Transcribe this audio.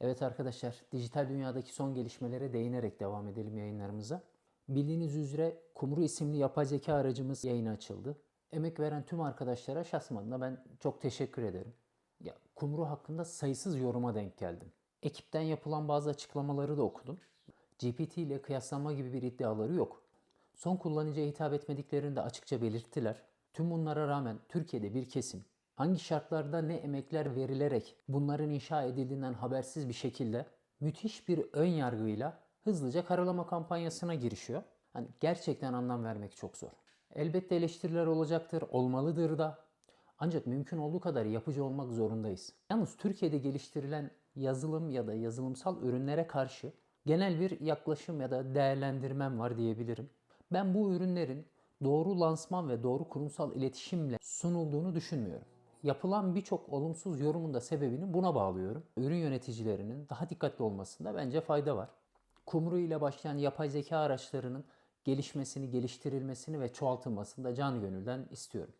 Evet arkadaşlar, dijital dünyadaki son gelişmelere değinerek devam edelim yayınlarımıza. Bildiğiniz üzere Kumru isimli yapay zeka aracımız yayına açıldı. Emek veren tüm arkadaşlara şahsım adına ben çok teşekkür ederim. Ya, Kumru hakkında sayısız yoruma denk geldim. Ekipten yapılan bazı açıklamaları da okudum. GPT ile kıyaslanma gibi bir iddiaları yok. Son kullanıcıya hitap etmediklerini de açıkça belirttiler. Tüm bunlara rağmen Türkiye'de bir kesim hangi şartlarda ne emekler verilerek bunların inşa edildiğinden habersiz bir şekilde müthiş bir ön yargıyla hızlıca karalama kampanyasına girişiyor. Hani gerçekten anlam vermek çok zor. Elbette eleştiriler olacaktır, olmalıdır da. Ancak mümkün olduğu kadar yapıcı olmak zorundayız. Yalnız Türkiye'de geliştirilen yazılım ya da yazılımsal ürünlere karşı genel bir yaklaşım ya da değerlendirmem var diyebilirim. Ben bu ürünlerin doğru lansman ve doğru kurumsal iletişimle sunulduğunu düşünmüyorum. Yapılan birçok olumsuz yorumun da sebebini buna bağlıyorum. Ürün yöneticilerinin daha dikkatli olmasında bence fayda var. Kumru ile başlayan yapay zeka araçlarının gelişmesini, geliştirilmesini ve çoğaltılmasını da can gönülden istiyorum.